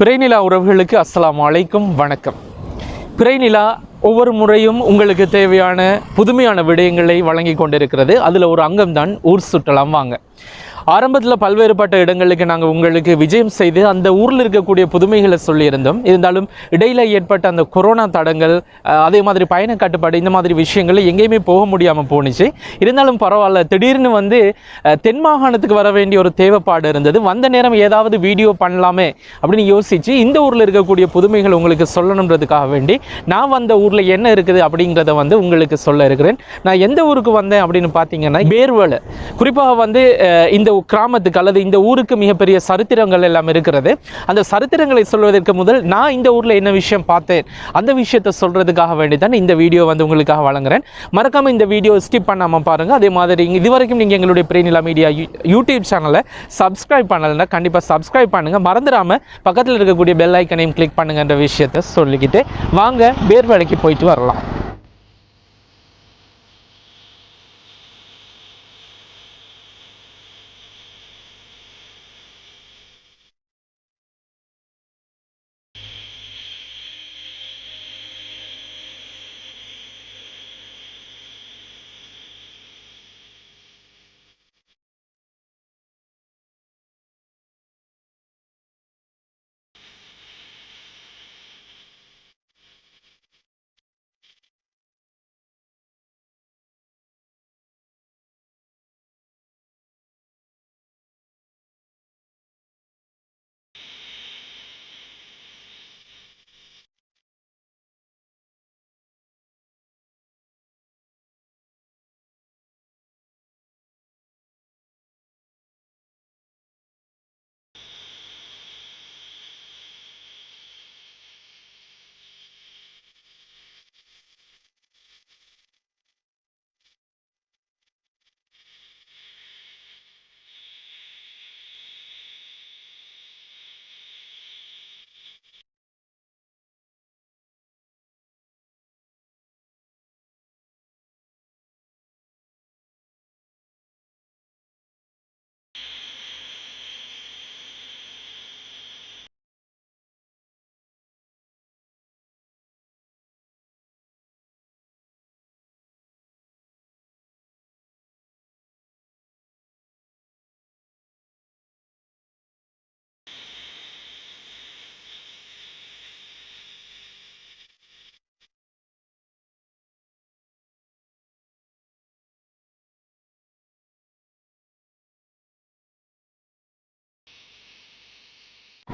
பிறைநிலா உறவுகளுக்கு அஸ்லாம் அலைக்கும் வணக்கம். பிறைநிலா ஒவ்வொரு முறையும் உங்களுக்கு தேவையான புதுமையான விடயங்களை வழங்கி கொண்டிருக்கிறது. அதில் ஒரு அங்கம்தான் ஊர் சுற்றலாம் வாங்க. ஆரம்பத்தில் பல்வேறுபட்ட இடங்களுக்கு நாங்கள் உங்களுக்கு விஜயம் செய்து அந்த ஊரில் இருக்கக்கூடிய புதுமைகளை சொல்லியிருந்தோம். இருந்தாலும் இடையில் ஏற்பட்ட அந்த கொரோனா தடங்கள் அதே மாதிரி பயண கட்டுப்பாடு இந்த மாதிரி விஷயங்கள் எங்கேயுமே போக முடியாமல் போணுச்சு. இருந்தாலும் பரவாயில்ல திடீர்னு வந்து தென் மாகாணத்துக்கு வர வேண்டிய ஒரு தேவைப்பாடு இருந்தது. வந்த நேரம் ஏதாவது வீடியோ பண்ணலாமே அப்படின்னு யோசித்து இந்த ஊரில் இருக்கக்கூடிய புதுமைகள் உங்களுக்கு சொல்லணுன்றதுக்காக வேண்டி நான் வந்த ஊரில் என்ன இருக்குது அப்படிங்கிறத வந்து உங்களுக்கு சொல்ல இருக்கிறேன். நான் எந்த ஊருக்கு வந்தேன் அப்படின்னு பார்த்தீங்கன்னா பேர்வலை குறிப்பாக வந்து இந்த கிராமத்துக்கு அல்லது இந்த ஊருக்கு மிகப்பெரிய சரித்திரங்கள் எல்லாம் இருக்கிறது. அந்த சரித்திரங்களை சொல்வதற்கு முதல் நான் இந்த ஊரில் என்ன விஷயம் பார்த்தேன்? அந்த விஷயத்தை சொல்கிறதுக்காக வேண்டி தான் இந்த வீடியோ வந்து உங்களுக்காக வழங்குறேன். மறக்காமல் இந்த வீடியோ ஸ்கிப் பண்ணாமல் பாருங்கள் அதே மாதிரி இது வரைக்கும் நீங்கள் எங்களுடைய பிரேனிலா மீடியா யூடியூப் சேனலை சப்ஸ்கிரைப் பண்ணலைன்னா கண்டிப்பாக சப்ஸ்கிரைப் பண்ணுங்கள் மறந்துடாமல் பக்கத்தில் இருக்கக்கூடிய பெல் ஐக்கனையும் கிளிக் பண்ணுங்கன்ற விஷயத்தை சொல்லிக்கிட்டு வாங்க பேர் வேலைக்கு போயிட்டு வரலாம்.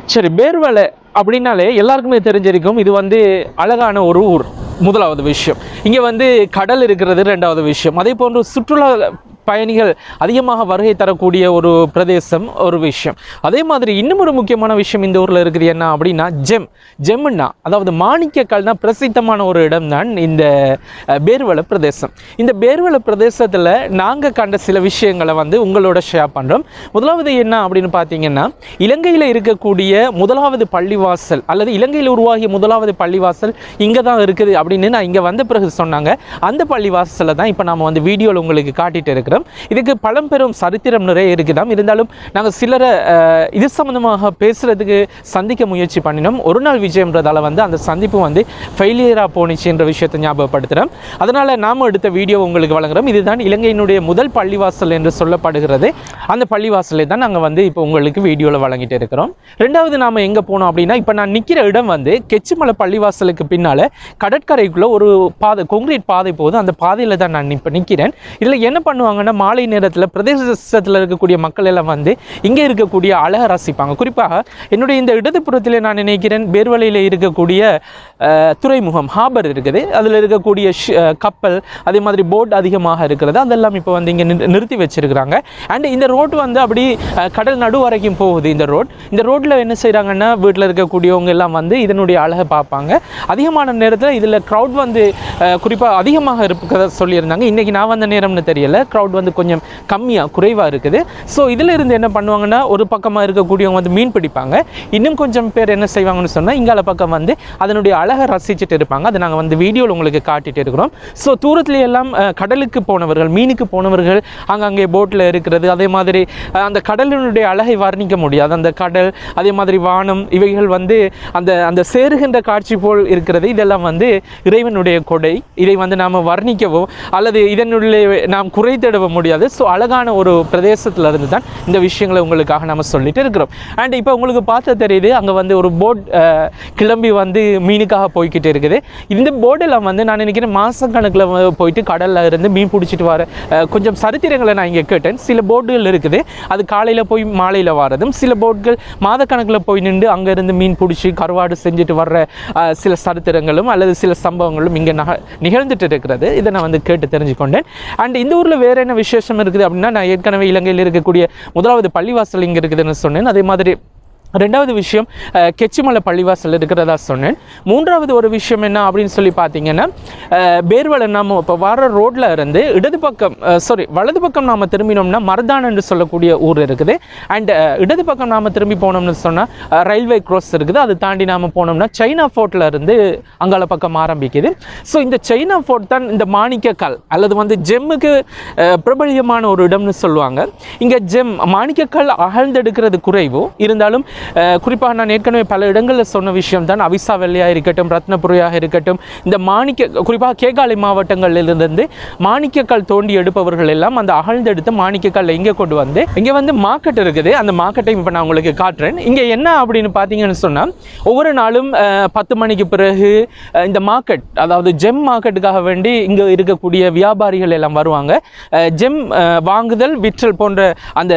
சரி பேர்வலை அப்படின்னாலே எல்லாருக்குமே தெரிஞ்சிருக்கும். இது வந்து அழகான ஒரு ஊர் முதலாவது விஷயம். இங்கே வந்து கடல் இருக்கிறது ரெண்டாவது விஷயம். அதே போன்று சுற்றுலா பயணிகள் அதிகமாக வருகை தரக்கூடிய ஒரு பிரதேசம் ஒரு விஷயம். அதே மாதிரி இன்னும் ஒரு முக்கியமான விஷயம் இந்த ஊரில் இருக்குது என்ன அப்படின்னா ஜெம். ஜெம்னா அதாவது மாணிக்கக்கல் தான் பிரசித்தமான ஒரு இடம் தான் இந்த பேர்வள பிரதேசம். இந்த பேர்வள பிரதேசத்தில் நாங்கள் கண்ட சில விஷயங்களை வந்து உங்களோட ஷேர் பண்ணுறோம் முதலாவது என்ன அப்படின்னு பார்த்தீங்கன்னா இலங்கையில் இருக்கக்கூடிய முதலாவது பள்ளிவாசல் அல்லது இலங்கையில் உருவாகிய முதலாவது பள்ளிவாசல் இங்கே தான் இருக்குது அப்படின்னு நான் இங்கே வந்த பிறகு சொன்னாங்க. அந்த பள்ளிவாசலை தான் இப்போ நம்ம வந்து வீடியோவில் உங்களுக்கு காட்டிட்டு இருக்கிறோம். இதுக்கு பழம்பெரும் சரித்திரம் நிறைய இருக்குதாம் இருந்தாலும் நாங்கள் சிலரை இது சம்மந்தமாக பேசுகிறதுக்கு சந்திக்க முயற்சி பண்ணினோம். ஒரு நாள் விஜயம்ன்றதால வந்து அந்த சந்திப்பு வந்து ஃபெயிலியராக போணுச்சுன்ற விஷயத்தை ஞாபகப்படுத்துகிறோம் அதனால் நாம் எடுத்த வீடியோ உங்களுக்கு வழங்குகிறோம் இதுதான் இலங்கையினுடைய முதல் பள்ளிவாசல் என்று சொல்லப்படுகிறது. அந்த பள்ளிவாசலை தான் நாங்கள் வந்து இப்போ உங்களுக்கு வீடியோவில் வழங்கிட்டு இருக்கிறோம். ரெண்டாவது நாம் எங்கே போனோம் அப்படின்னா இப்போ நான் நிற்கிற இடம் வந்து கெச்சிமலை பள்ளிவாசலுக்கு பின்னால் கடற்கரைக்குள்ளே ஒரு பாதை கொங்கிரீட் பாதை போகுது. அந்த பாதையில் தான் நான் இப்போ நிற்கிறேன் இதில் என்ன பண்ணுவாங்க பண்ணுவாங்கன்னா மாலை நேரத்தில் பிரதேசத்தில் இருக்கக்கூடிய மக்கள் எல்லாம் வந்து இங்கே இருக்கக்கூடிய அழகை ரசிப்பாங்க. குறிப்பாக என்னுடைய இந்த இடதுபுறத்தில் நான் நினைக்கிறேன் பேர்வலையில் இருக்கக்கூடிய துறைமுகம் ஹாபர் இருக்குது. அதில் இருக்கக்கூடிய கப்பல் அதே மாதிரி போட் அதிகமாக இருக்கிறது. அதெல்லாம் இப்போ வந்து இங்கே நிறுத்தி வச்சிருக்கிறாங்க. அண்ட் இந்த ரோட் வந்து அப்படி கடல் நடு வரைக்கும் போகுது இந்த ரோட் இந்த ரோட்டில் என்ன செய்கிறாங்கன்னா வீட்டில் இருக்கக்கூடியவங்க எல்லாம் வந்து இதனுடைய அழகை பார்ப்பாங்க. அதிகமான நேரத்தில் இதில் க்ரௌட் வந்து குறிப்பாக அதிகமாக இருக்கிறத சொல்லியிருந்தாங்க. இன்றைக்கி நான் வந்த நேரம்னு தெரியல. க்ரௌட் வந்து கொஞ்சம் கம்மியாக குறைவாக இருக்குது. ஸோ இதில் இருந்து என்ன பண்ணுவாங்கன்னா ஒரு பக்கமாக இருக்கக்கூடியவங்க வந்து மீன் பிடிப்பாங்க. இன்னும் கொஞ்சம் பேர் என்ன செய்வாங்கன்னு சொன்னால் இங்கால பக்கம் வந்து அதனுடைய அழ அழகை ரசிச்சுட்டு இருப்பாங்க. அதை நாங்கள் வந்து வீடியோவில் உங்களுக்கு காட்டிட்டு இருக்கிறோம். ஸோ தூரத்துல எல்லாம் கடலுக்கு போனவர்கள் மீனுக்கு போனவர்கள் அங்கங்கே போட்டில் இருக்கிறது அதே மாதிரி அந்த கடலினுடைய அழகை வர்ணிக்க முடியாது. அந்த கடல் அதே மாதிரி வானம் இவைகள் வந்து அந்த அந்த சேருகின்ற காட்சி போல் இருக்கிறது. இதெல்லாம் வந்து இறைவனுடைய கொடை. இதை வந்து நாம் வர்ணிக்கவோ அல்லது இதனுள்ளே நாம் குறைத்திடவும் முடியாது. ஸோ அழகான ஒரு பிரதேசத்தில் இருந்து தான் இந்த விஷயங்களை உங்களுக்காக நம்ம சொல்லிட்டு இருக்கிறோம். அண்ட் இப்போ உங்களுக்கு பார்த்த தெரியுது அங்கே வந்து ஒரு போட் கிளம்பி வந்து மீனுக்காக போய்கிட்டு இருக்குது. இந்த போர்டெல்லாம் வந்து நான் நினைக்கிறேன் மாதக்கணக்கில் போயிட்டு கடலில் இருந்து மீன் பிடிச்சிட்டு வர கொஞ்சம் சரித்திரங்களை நான் இங்கே கேட்டேன். சில போட்டுகள் இருக்குது. அது காலையில் போய் மாலையில் வரதும் சில போட்கள் மாதக்கணக்கில் போய் நின்று அங்கேருந்து மீன் பிடிச்சி கருவாடு செஞ்சுட்டு வர்ற சில சரித்திரங்களும் அல்லது சில சம்பவங்களும் இங்கே நக நிகழ்ந்துட்டு இருக்கிறது. இதை நான் வந்து கேட்டு தெரிஞ்சுக்கொண்டேன் அண்ட் இந்த ஊரில் வேறு என்ன விசேஷம் இருக்குது அப்படின்னா நான் ஏற்கனவே இலங்கையில் இருக்கக்கூடிய முதலாவது பள்ளிவாசல் இங்கே இருக்குதுன்னு சொன்னேன். அதே மாதிரி ரெண்டாவது விஷயம் கெச்சிமலை பள்ளிவாசல் இருக்கிறதா சொன்னேன். மூன்றாவது ஒரு விஷயம் என்ன அப்படின்னு சொல்லி பார்த்தீங்கன்னா பேர்வலை பேர்வளை நாம் இப்போ வர ரோட்டில் இருந்து இடது பக்கம் சாரி வலது பக்கம் நாம் திரும்பினோம்னா மருதான் என்று சொல்லக்கூடிய ஊர் இருக்குது. அண்ட் இடது பக்கம் நாம் திரும்பி போனோம்னு சொன்னால் ரயில்வே க்ராஸ் இருக்குது. அதை தாண்டி நாம் போனோம்னா சைனா ஃபோர்ட்டில் இருந்து அங்கால பக்கம் ஆரம்பிக்குது. ஸோ இந்த சைனா ஃபோர்ட் தான் இந்த மாணிக்கக்கல் அல்லது வந்து ஜெம்முக்கு பிரபலியமான ஒரு இடம்னு சொல்லுவாங்க. இங்கே ஜெம் மாணிக்கக்கல் அகழ்ந்தெடுக்கிறது குறைவு. இருந்தாலும் குறிப்பாக நான் ஏற்கனவே பல இடங்களில் சொன்ன விஷயம் தான் அவிசா வெள்ளையாக இருக்கட்டும் ரத்னபுரியாக இருக்கட்டும் இந்த மாணிக்க குறிப்பாக கேகாலை மாவட்டங்களிலிருந்து மாணிக்கக்கல் தோண்டி எடுப்பவர்கள் எல்லாம் அந்த அகழ்ந்தெடுத்து மாணிக்கக்கல்லை இங்கே கொண்டு வந்து இங்கே வந்து மார்க்கெட் இருக்குது. அந்த மார்க்கெட்டை இப்போ நான் உங்களுக்கு காட்டுறேன். இங்கே என்ன அப்படின்னு பார்த்தீங்கன்னு சொன்னால் ஒவ்வொரு நாளும் பத்து மணிக்கு பிறகு இந்த மார்க்கெட் அதாவது ஜெம் மார்க்கெட்டுக்காக வேண்டி இங்கே இருக்கக்கூடிய வியாபாரிகள் எல்லாம் வருவாங்க. ஜெம் வாங்குதல் விற்றல் போன்ற அந்த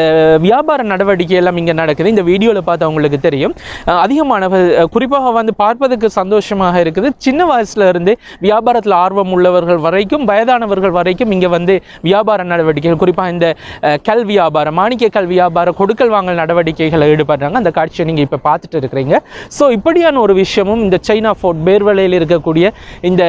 வியாபார நடவடிக்கை எல்லாம் இங்கே நடக்குது. இந்த வீடியோவில் பார்த்தவங்க உங்களுக்கு தெரியும். அதிகமானவர் குறிப்பாக வந்து பார்ப்பதற்கு சந்தோஷமாக இருக்குது. சின்ன வயசுல இருந்து வியாபாரத்தில் ஆர்வம் உள்ளவர்கள் வரைக்கும் வயதானவர்கள் வரைக்கும் இங்கே வந்து வியாபார நடவடிக்கைகள் குறிப்பாக இந்த கல் வியாபாரம் மாணிக்க கல் வியாபாரம் கொடுக்கல் வாங்கல் நடவடிக்கைகளை ஈடுபடுறாங்க. அந்த காட்சியை நீங்கள் இப்போ பார்த்துட்டு இருக்கிறீங்க. ஸோ இப்படியான ஒரு விஷயமும் இந்த சைனா ஃபோர்ட் பேர்வலையில் இருக்கக்கூடிய இந்த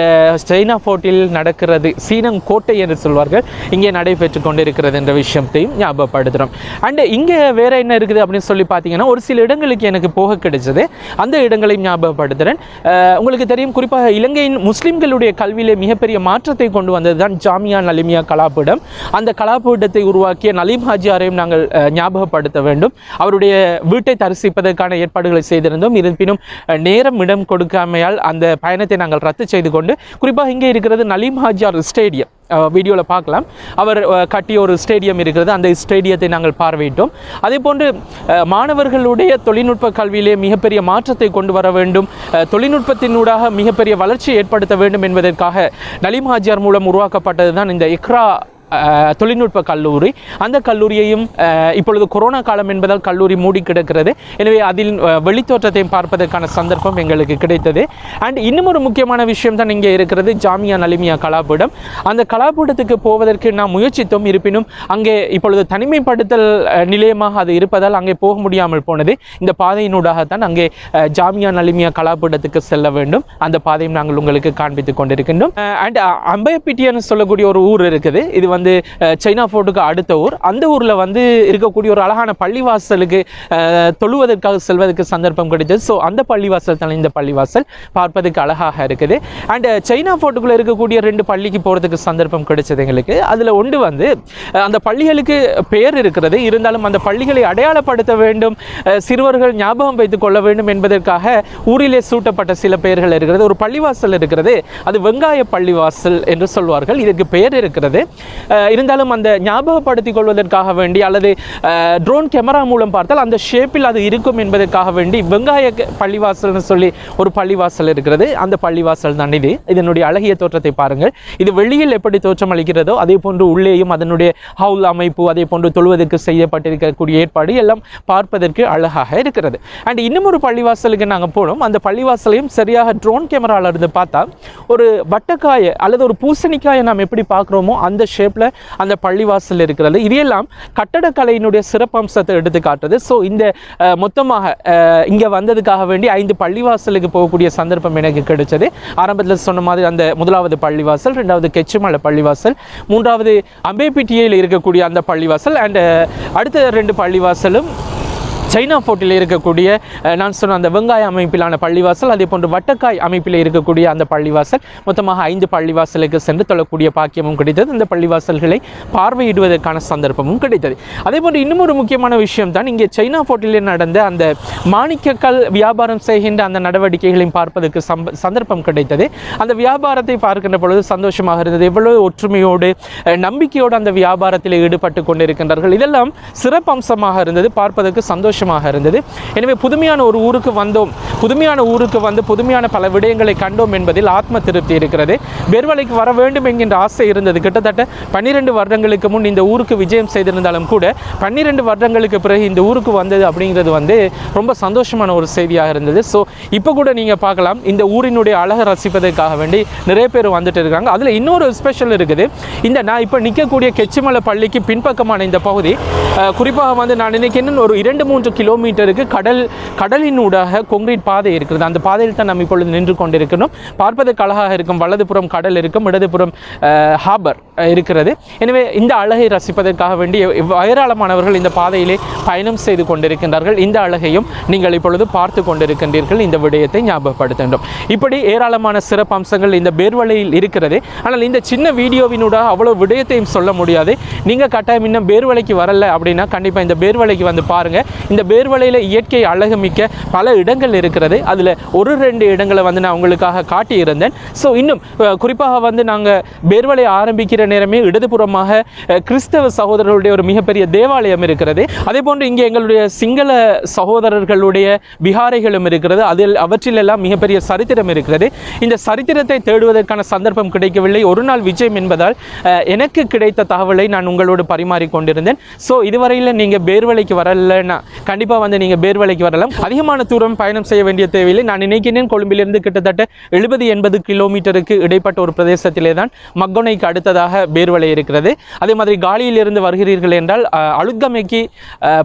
சைனா ஃபோர்ட்டில் நடக்கிறது சீனம் கோட்டை என்று சொல்வார்கள் இங்கே நடைபெற்று கொண்டிருக்கிறது என்ற விஷயத்தையும் ஞாபகப்படுத்துகிறோம் அண்ட் இங்கே வேற என்ன இருக்குது அப்படின்னு சொல்லி பார்த்தீங்கன்னா ஒரு சில இடம் இடங்களுக்கு எனக்கு போக கிடைச்சது. அந்த இடங்களையும் ஞாபகப்படுத்துகிறேன் உங்களுக்கு தெரியும் குறிப்பாக இலங்கையின் முஸ்லீம்களுடைய கல்வியிலே மிகப்பெரிய மாற்றத்தை கொண்டு வந்தது தான் ஜாமியா நலிமியா கலாபீடம் அந்த கலாபீடத்தை உருவாக்கிய நலீம் ஹாஜியாரையும் நாங்கள் ஞாபகப்படுத்த வேண்டும். அவருடைய வீட்டை தரிசிப்பதற்கான ஏற்பாடுகளை செய்திருந்தோம். இருப்பினும் நேரம் இடம் கொடுக்காமையால் அந்த பயணத்தை நாங்கள் ரத்து செய்து கொண்டு குறிப்பாக இங்கே இருக்கிறது நலீம் ஹாஜியார் ஸ்டேடியம். வீடியோவில் பார்க்கலாம். அவர் கட்டிய ஒரு ஸ்டேடியம் இருக்கிறது. அந்த ஸ்டேடியத்தை நாங்கள் பார்வையிட்டோம். அதே போன்று மாணவர்களுடைய தொழில்நுட்ப கல்வியிலே மிகப்பெரிய மாற்றத்தை கொண்டு வர வேண்டும். தொழில்நுட்பத்தினூடாக மிகப்பெரிய வளர்ச்சியை ஏற்படுத்த வேண்டும் என்பதற்காக நலிம் ஹாஜியார் மூலம் உருவாக்கப்பட்டது தான் இந்த இக்ரா தொழில்நுட்ப கல்லூரி. அந்த கல்லூரியையும் இப்பொழுது கொரோனா காலம் என்பதால் கல்லூரி மூடி கிடக்கிறது. எனவே அதில் வெளித்தோற்றத்தையும் பார்ப்பதற்கான சந்தர்ப்பம் எங்களுக்கு கிடைத்தது. அண்ட் இன்னும் ஒரு முக்கியமான விஷயம் தான் இங்கே இருக்கிறது ஜாமியா நலிமியா கலாபீடம். அந்த கலாபீடத்துக்கு போவதற்கு நாம் முயற்சித்தோம் இருப்பினும் அங்கே இப்பொழுது தனிமைப்படுத்தல் நிலையமாக அது இருப்பதால் அங்கே போக முடியாமல் போனது. இந்த பாதையினூடாகத்தான் அங்கே ஜாமியா நலிமியா கலாபீடத்துக்கு செல்ல வேண்டும். அந்த பாதையும் நாங்கள் உங்களுக்கு காண்பித்துக் கொண்டிருக்கின்றோம். அண்ட் அம்பயப்பிட்டியன்னு சொல்லக்கூடிய ஒரு ஊர் இருக்குது. இது வந்து சைனா ஃபோர்ட்டுக்கு அடுத்த ஊர். அந்த ஊரில் வந்து இருக்கக்கூடிய ஒரு அழகான பள்ளிவாசலுக்கு தொழுவதற்காக செல்வதற்கு சந்தர்ப்பம் கிடைத்தது. ஸோ அந்த பள்ளிவாசல் தான் இந்த பள்ளிவாசல். பார்ப்பதற்கு அழகாக இருக்குது. அண்ட் சைனா ஃபோர்ட்டுக்குள்ளே இருக்கக்கூடிய ரெண்டு பள்ளிக்கு போகிறதுக்கு சந்தர்ப்பம் கிடைச்சது எங்களுக்கு. அதில் ஒன்று வந்து அந்த பள்ளிகளுக்கு பெயர் இருக்கிறது. இருந்தாலும் அந்த பள்ளிகளை அடையாளப்படுத்த வேண்டும் சிறுவர்கள் ஞாபகம் வைத்துக் கொள்ள வேண்டும் என்பதற்காக ஊரிலே சூட்டப்பட்ட சில பெயர்கள் இருக்கிறது. ஒரு பள்ளிவாசல் இருக்கிறது. அது வெங்காய பள்ளிவாசல் என்று சொல்வார்கள். இதற்கு பெயர் இருக்கிறது. இருந்தாலும் அந்த ஞாபகப்படுத்திக் கொள்வதற்காக வேண்டி அல்லது ட்ரோன் கேமரா மூலம் பார்த்தால் அந்த ஷேப்பில் அது இருக்கும் என்பதற்காக வேண்டி வெங்காய பள்ளிவாசல்னு சொல்லி ஒரு பள்ளிவாசல் இருக்கிறது. அந்த பள்ளிவாசல் தான் இது. இதனுடைய அழகிய தோற்றத்தை பாருங்கள். இது வெளியில் எப்படி தோற்றம் அளிக்கிறதோ அதே போன்று உள்ளேயும் அதனுடைய ஹவுல் அமைப்பு அதே போன்று தொழுவதற்கு செய்யப்பட்டிருக்கக்கூடிய ஏற்பாடு எல்லாம் பார்ப்பதற்கு அழகாக இருக்கிறது. அண்ட் இன்னும் ஒரு பள்ளிவாசலுக்கு நாங்கள் போனோம். அந்த பள்ளிவாசலையும் சரியாக ட்ரோன் கேமராவில் இருந்து பார்த்தா ஒரு வட்டக்காய அல்லது ஒரு பூசணிக்காயை நாம் எப்படி பார்க்குறோமோ அந்த ஷேப் ஷேப்பில் அந்த பள்ளிவாசல் இருக்கிறது. இதையெல்லாம் கட்டடக்கலையினுடைய சிறப்பம்சத்தை எடுத்து காட்டுது ஸோ இந்த மொத்தமாக இங்கே வந்ததுக்காக வேண்டி ஐந்து பள்ளிவாசலுக்கு போகக்கூடிய சந்தர்ப்பம் எனக்கு கிடைச்சது. ஆரம்பத்தில் சொன்ன மாதிரி அந்த முதலாவது பள்ளிவாசல் ரெண்டாவது கெச்சிமலை பள்ளிவாசல் மூன்றாவது அம்பேபிட்டியில் இருக்கக்கூடிய அந்த பள்ளிவாசல் அண்ட் அடுத்த ரெண்டு பள்ளிவாசலும் சைனா ஃபோர்ட்டில் இருக்கக்கூடிய நான் சொன்ன அந்த வெங்காய அமைப்பிலான பள்ளிவாசல் அதே போன்று வட்டக்காய் அமைப்பில் இருக்கக்கூடிய அந்த பள்ளிவாசல் மொத்தமாக ஐந்து பள்ளிவாசலுக்கு சென்று தொழக்கூடிய பாக்கியமும் கிடைத்தது. இந்த பள்ளிவாசல்களை பார்வையிடுவதற்கான சந்தர்ப்பமும் கிடைத்தது. அதே போன்று இன்னும் ஒரு முக்கியமான விஷயம் தான் இங்கே சைனா போர்ட்டிலே நடந்த அந்த மாணிக்கக்கல் வியாபாரம் செய்கின்ற அந்த நடவடிக்கைகளையும் பார்ப்பதற்கு சந்தர்ப்பம் கிடைத்தது. அந்த வியாபாரத்தை பார்க்கின்ற பொழுது சந்தோஷமாக இருந்தது. எவ்வளவு ஒற்றுமையோடு நம்பிக்கையோடு அந்த வியாபாரத்தில் ஈடுபட்டு கொண்டிருக்கின்றார்கள். இதெல்லாம் சிறப்பம்சமாக இருந்தது. பார்ப்பதற்கு சந்தோஷம் சந்தோஷமாக இருந்தது. எனவே புதுமையான ஒரு ஊருக்கு வந்தோம். புதுமையான ஊருக்கு வந்து புதுமையான பல விடயங்களை கண்டோம் என்பதில் ஆத்ம திருப்தி இருக்கிறது. பெர்வலைக்கு வர வேண்டும் என்கின்ற ஆசை இருந்தது. கிட்டத்தட்ட பன்னிரெண்டு வருடங்களுக்கு முன் இந்த ஊருக்கு விஜயம் செய்திருந்தாலும் கூட பன்னிரெண்டு வருடங்களுக்கு பிறகு இந்த ஊருக்கு வந்தது அப்படிங்கிறது வந்து ரொம்ப சந்தோஷமான ஒரு செய்தியாக இருந்தது. ஸோ இப்போ கூட நீங்கள் பார்க்கலாம். இந்த ஊரினுடைய அழகை ரசிப்பதற்காக வேண்டி நிறைய பேர் வந்துட்டு இருக்காங்க. அதில் இன்னொரு ஸ்பெஷல் இருக்குது. இந்த நான் இப்போ நிற்கக்கூடிய கெச்சிமலை பள்ளிக்கு பின்பக்கமான இந்த பகுதி குறிப்பாக வந்து நான் நினைக்கிறேன் ஒரு இரண்டு மூன்று கிலோமீட்டருக்கு கடல் கடலினூடாக கொங்கிரீட் பாதை இருக்கிறது அந்த பாதையில் தான் நம்ம இப்பொழுது நின்று கொண்டிருக்கணும் பார்ப்பதற்கு அழகாக இருக்கும். வலதுபுறம் கடல் இருக்கும் இடதுபுறம் ஹாபர் இருக்கிறது. எனவே இந்த அழகை ரசிப்பதற்காக வேண்டி ஏராளமானவர்கள் இந்த பாதையிலே பயணம் செய்து கொண்டிருக்கின்றார்கள். இந்த அழகையும் நீங்கள் இப்பொழுது பார்த்து கொண்டிருக்கின்றீர்கள். இந்த விடயத்தை ஞாபகப்படுத்துகின்றோம். இப்படி ஏராளமான சிறப்பம்சங்கள் இந்த பேர்வலையில் இருக்கிறது. ஆனால் இந்த சின்ன வீடியோவினூடாக அவ்வளோ விடயத்தையும் சொல்ல முடியாது. நீங்கள் கட்டாயம் இன்னும் பேர்வலைக்கு வரல அப்படின்னா கண்டிப்பாக இந்த பேர்வலைக்கு வந்து பாருங்கள் இந்த பேர்வலையில் இயற்கை அழகு மிக்க பல இடங்கள் இருக்கிறது. அதில் ஒரு ரெண்டு இடங்களை வந்து நான் உங்களுக்காக காட்டியிருந்தேன். ஸோ இன்னும் குறிப்பாக வந்து நாங்கள் பேர்வலை ஆரம்பிக்கிற நேரமே இடதுபுறமாக கிறிஸ்தவ சகோதரர்களுடைய ஒரு மிகப்பெரிய தேவாலயம் இருக்கிறது. அதே போன்று இங்கே எங்களுடைய சிங்கள சகோதரர்களுடைய விகாரைகளும் இருக்கிறது. அதில் அவற்றிலெல்லாம் மிகப்பெரிய சரித்திரம் இருக்கிறது. இந்த சரித்திரத்தை தேடுவதற்கான சந்தர்ப்பம் கிடைக்கவில்லை. ஒரு நாள் விஜயம் என்பதால் எனக்கு கிடைத்த தகவலை நான் உங்களோடு பரிமாறிக்கொண்டிருந்தேன். ஸோ இதுவரையில் நீங்கள் பேர்வலைக்கு வரலன்னா கண்டிப்பாக வந்து நீங்கள் பேர்வலைக்கு வரலாம். அதிகமான தூரம் பயணம் செய்ய வேண்டிய தேவையில்லை. நான் நினைக்கிறேன் கொழும்பிலிருந்து கிட்டத்தட்ட எழுபது எண்பது கிலோமீட்டருக்கு இடைப்பட்ட ஒரு பிரதேசத்திலே தான் மக்கொனைக்கு அடுத்ததாக பேர்வலை இருக்கிறது. அதே மாதிரி காலியிலிருந்து வருகிறீர்கள் என்றால் அஹ், அழுத்கமைக்கு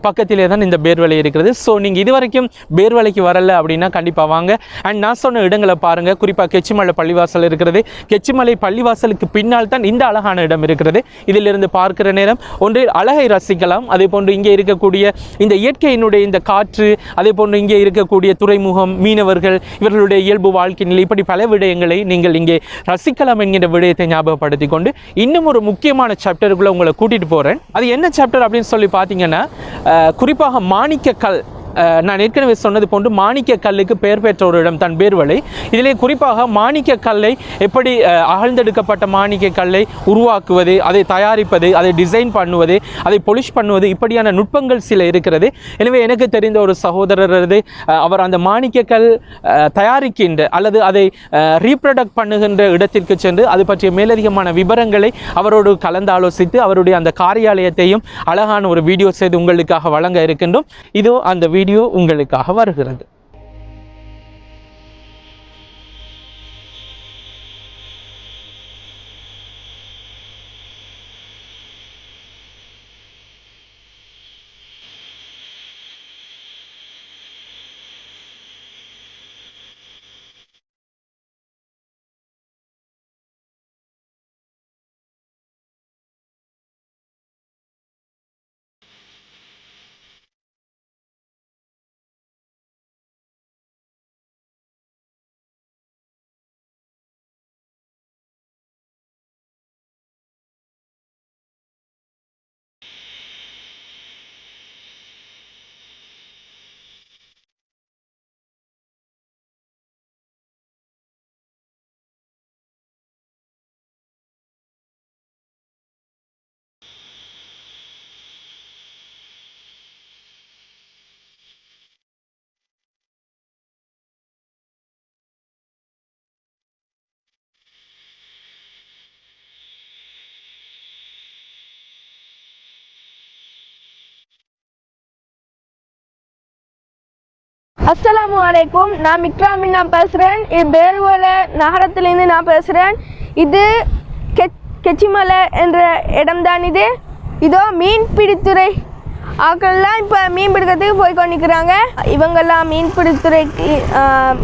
பக்கத்திலே தான் இந்த பேர்வலை இருக்கிறது. ஸோ நீங்கள் இதுவரைக்கும் பேர்வலைக்கு வரல அப்படின்னா கண்டிப்பாக வாங்க. அண்ட் நான் சொன்ன இடங்களை பாருங்கள் குறிப்பாக கெச்சிமலை பள்ளிவாசல் இருக்கிறது. கெச்சிமலை பள்ளிவாசலுக்கு பின்னால் தான் இந்த அழகான இடம் இருக்கிறது. இதிலிருந்து பார்க்கிற நேரம் ஒன்றில் அழகை ரசிக்கலாம். அதே போன்று இங்கே இருக்கக்கூடிய இந்த இயற்கை இயற்கையினுடைய இந்த காற்று அதே போன்று இங்கே இருக்கக்கூடிய துறைமுகம் மீனவர்கள் இவர்களுடைய இயல்பு வாழ்க்கை நிலை இப்படி பல விடயங்களை நீங்கள் இங்கே ரசிக்கலாம் என்கின்ற விடயத்தை ஞாபகப்படுத்தி கொண்டு இன்னும் ஒரு முக்கியமான சாப்டருக்குள்ளே உங்களை கூட்டிகிட்டு போகிறேன் அது என்ன சாப்டர் அப்படின்னு சொல்லி பார்த்தீங்கன்னா குறிப்பாக மாணிக்க கல் நான் ஏற்கனவே சொன்னது போன்று மாணிக்க கல்லுக்கு பெயர் பெற்ற ஒரு இடம் தன் பேர்வலை இதிலே குறிப்பாக மாணிக்க கல்லை எப்படி அகழ்ந்தெடுக்கப்பட்ட மாணிக்க கல்லை உருவாக்குவது அதை தயாரிப்பது அதை டிசைன் பண்ணுவது அதை பொலிஷ் பண்ணுவது இப்படியான நுட்பங்கள் சில இருக்கிறது. எனவே எனக்கு தெரிந்த ஒரு சகோதரரது அவர் அந்த மாணிக்கக்கல் கல் தயாரிக்கின்ற அல்லது அதை ரீப்ரொடக்ட் பண்ணுகின்ற இடத்திற்கு சென்று அது பற்றிய மேலதிகமான விவரங்களை அவரோடு கலந்து ஆலோசித்து அவருடைய அந்த காரியாலயத்தையும் அழகான ஒரு வீடியோ செய்து உங்களுக்காக வழங்க இருக்கின்றோம். இதோ அந்த வீடியோ வீடியோ உங்களுக்காக வருகிறது. அஸ்லாம் அலைக்கும் நான் மிக்ராமின் நான் பேசுகிறேன் இது பேர்வல நகரத்துலேருந்து நான் பேசுகிறேன் இது கெ கெச்சிமலை என்ற இடம்தான் இது. இதோ மீன் பிடித்துறை ஆக்கள்லாம் இப்போ மீன் பிடிக்கிறதுக்கு போய் கொண்டிருக்கிறாங்க இவங்கெல்லாம் மீன் பிடித்துறைக்கு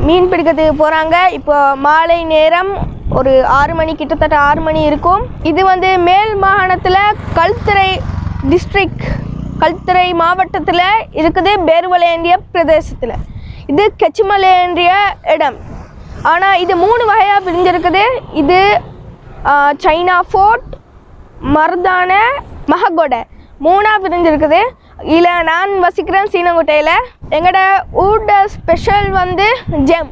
மீன் பிடிக்கிறதுக்கு போகிறாங்க இப்போ மாலை நேரம் ஒரு ஆறு மணி கிட்டத்தட்ட ஆறு மணி இருக்கும். இது வந்து மேல் மாகாணத்தில் கல்துறை டிஸ்ட்ரிக்ட் கல்துறை மாவட்டத்தில் இருக்குது. பேர்வலையண்டிய பிரதேசத்தில். இது கெச்சிமலையண்டிய இடம். ஆனால் இது மூணு வகையாக பிரிஞ்சிருக்குது. இது சைனா ஃபோர்ட் மருதான மககொடை மூணாக பிரிஞ்சிருக்குது. இதில் நான் வசிக்கிறேன் சீனங்கோட்டையில். எங்களோட ஊட ஸ்பெஷல் வந்து ஜெம்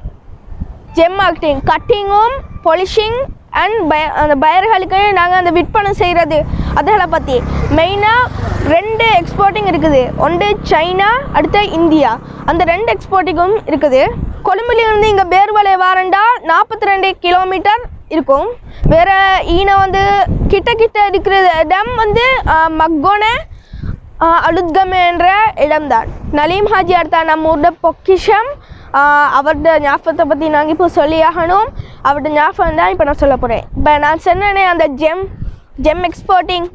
ஜெம் ஆக்டிங் கட்டிங்கும் பொலிஷிங் அண்ட் பய அந்த பயர்களுக்கு நாங்கள் அந்த விற்பனை செய்கிறது அதுகளை பற்றி மெயினாக ரெண்டு எக்ஸ்போர்ட்டிங் இருக்குது. ஒன்று சைனா அடுத்து இந்தியா. அந்த ரெண்டு எக்ஸ்போர்ட்டிங்கும் இருக்குது. கொழும்புலேருந்து இங்கே பேர்வலை வாரண்டா நாற்பத்தி ரெண்டு கிலோமீட்டர் இருக்கும். வேறு ஈனம் வந்து கிட்ட கிட்ட இருக்கிற இடம் வந்து மக்கோனை அழுத்கம் என்ற இடம்தான். நலீம் ஹாஜியார் தான் நம்ம ஊரில் பொக்கிஷம் அவரோட ஞாபகத்தை பற்றி நாங்கள் இப்போ சொல்லியாகணும். அவரோட ஞாபகம் தான் இப்போ நான் சொல்ல போகிறேன் இப்போ நான் சொன்னேனே அந்த ஜெம் ஜெம் எக்ஸ்போர்ட்டிங்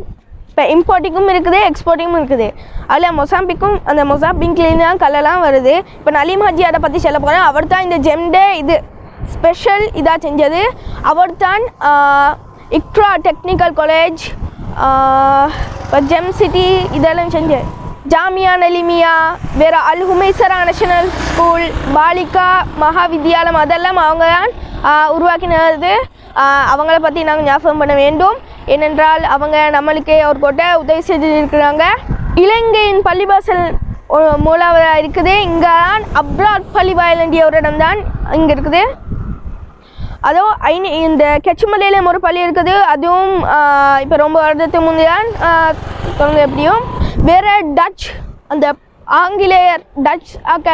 இப்போ இம்போர்ட்டிங்கும் இருக்குது எக்ஸ்போர்ட்டிங்கும் இருக்குது. அதில் மொசாம்பிக்கும் அந்த மொசாம்பிங்லேருந்து தான் கல்லெல்லாம் வருது. இப்போ நலீம் அதை பற்றி சொல்ல போகிறேன் அவர் தான் இந்த ஜெம்டே இது. ஸ்பெஷல் இதாக செஞ்சது. அவர் தான் இக்ட்ரா டெக்னிக்கல் காலேஜ் இப்போ ஜெம் சிட்டி இதெல்லாம் செஞ்சது ஜாமியா நலிமியா வேறு அல்ஹுமைசரா நேஷனல் ஸ்கூல் பாலிகா மகாவித்யாலயம் அதெல்லாம் அவங்க தான் உருவாக்கினது. அவங்கள பற்றி நாங்கள் ஞாபகம் பண்ண வேண்டும். ஏனென்றால் அவங்க நம்மளுக்கு ஒரு கொட்டை உதவி செய்திருக்கிறாங்க இலங்கையின் பள்ளிவாசல் மூலாவதாக இருக்குது. இங்கே தான் அப்ராட் பள்ளிவாயல் என்ற ஒரு இடம் தான் இங்கே இருக்குது. அதோ ஐநி இந்த கெச்சுமலையிலும் ஒரு பள்ளி இருக்குது. அதுவும் இப்போ ரொம்ப வருடத்துக்கு முந்தைய தான் தொடங்க எப்படியும். வேறு டச் அந்த ஆங்கிலேயர் டச் ஆக்க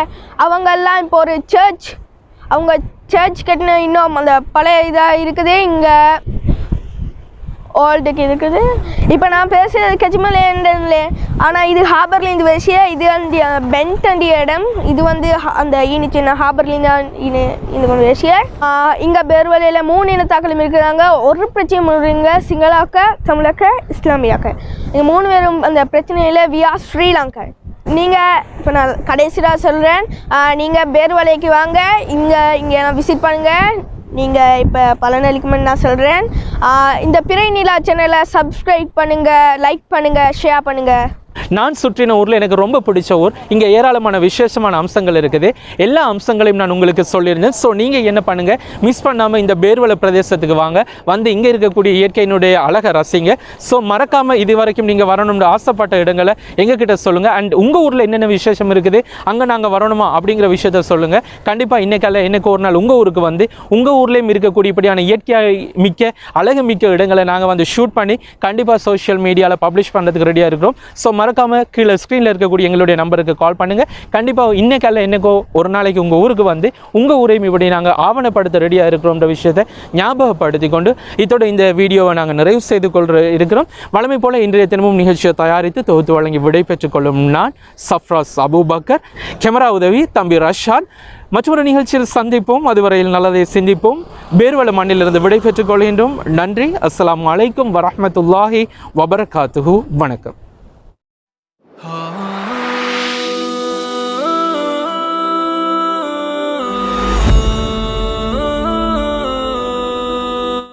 அவங்கெல்லாம் இப்போ ஒரு சர்ச் அவங்க சர்ச் கட்டின இன்னும் அந்த பழைய இதாக இருக்குது. இங்கே ஓல்டுக்கு இருக்குது. இப்போ நான் பேசுகிறது கச்சிமலேண்டன்ல ஆனால் இது ஹாபர்லேருந்து பேசிய இது அந்த பென்ட் அண்டிய இடம். இது வந்து அந்த இனி சின்ன ஹாபர்லேருந்து இனி இது கொண்டு பேசிய இங்கே பேர்வலையில் மூணு இனத்தாக்களும் இருக்கிறாங்க. ஒரு பிரச்சனை இருங்க சிங்களாக்க தமிழக்க இஸ்லாமியாக்க. இந்த மூணு பேரும் அந்த பிரச்சனையில் வி ஆர் ஸ்ரீலங்கா நீங்கள் இப்போ நான் கடைசியாக சொல்கிறேன் நீங்கள் பேர்வலைக்கு வாங்க. இங்கே இங்கே நான் விசிட் பண்ணுங்கள் நீங்கள் இப்போ பலனளிக்குமென்னு நான் சொல்கிறேன் இந்த பிறை நிலா சேனலை சப்ஸ்கிரைப் பண்ணுங்கள் லைக் பண்ணுங்கள் ஷேர் பண்ணுங்கள் நான் சுற்றின ஊரில் எனக்கு ரொம்ப பிடிச்ச ஊர். இங்கே ஏராளமான விசேஷமான அம்சங்கள் இருக்குது. எல்லா அம்சங்களையும் நான் உங்களுக்கு சொல்லியிருந்தேன். ஸோ நீங்கள் என்ன பண்ணுங்கள் மிஸ் பண்ணாமல் இந்த பேர்வள பிரதேசத்துக்கு வாங்க. வந்து இங்கே இருக்கக்கூடிய இயற்கையினுடைய அழகை ரசிங்க. ஸோ மறக்காமல் இது வரைக்கும் நீங்கள் வரணும்னு ஆசைப்பட்ட இடங்களை எங்ககிட்ட சொல்லுங்கள் அண்ட் உங்கள் ஊரில் என்னென்ன விசேஷம் இருக்குது? அங்கே நாங்கள் வரணுமா? அப்படிங்கிற விஷயத்த சொல்லுங்கள் கண்டிப்பாக இன்னைக்கல்ல இன்னைக்கு ஒரு நாள் உங்கள் ஊருக்கு வந்து உங்கள் ஊர்லேயும் இருக்கக்கூடிய இப்படியான இயற்கையாக மிக்க அழகு மிக்க இடங்களை நாங்கள் வந்து ஷூட் பண்ணி கண்டிப்பாக சோஷியல் மீடியாவில் பப்ளிஷ் பண்ணுறதுக்கு ரெடியாக இருக்கிறோம். ஸோ மறக்காமல் கீழே ஸ்க்ரீனில் இருக்கக்கூடிய எங்களுடைய நம்பருக்கு கால் பண்ணுங்கள் கண்டிப்பாக இன்னைக்கல்ல என்னைக்கோ ஒரு நாளைக்கு உங்கள் ஊருக்கு வந்து உங்கள் ஊரையும் இப்படி நாங்கள் ஆவணப்படுத்த ரெடியாக இருக்கிறோம்ன்ற விஷயத்தை ஞாபகப்படுத்தி கொண்டு இதோட இந்த வீடியோவை நாங்கள் நிறைவு செய்து கொள்ற இருக்கிறோம். வழமை போல இன்றைய தினமும் நிகழ்ச்சியை தயாரித்து தொகுத்து வழங்கி விடைபெற்றுக் கொள்ளும் நான் சஃப்ராஸ் அபுபக்கர். கேமரா உதவி தம்பி ரஷாத் மற்றொரு நிகழ்ச்சியில் சந்திப்போம். அதுவரையில் நல்லதை சிந்திப்போம். பேர்வள மண்ணிலிருந்து விடைபெற்றுக் கொள்கின்றோம். நன்றி. அஸ்லாம் அலைக்கும் வரமத்துல்லாஹி வபரகாத்துஹு. வணக்கம். Oh.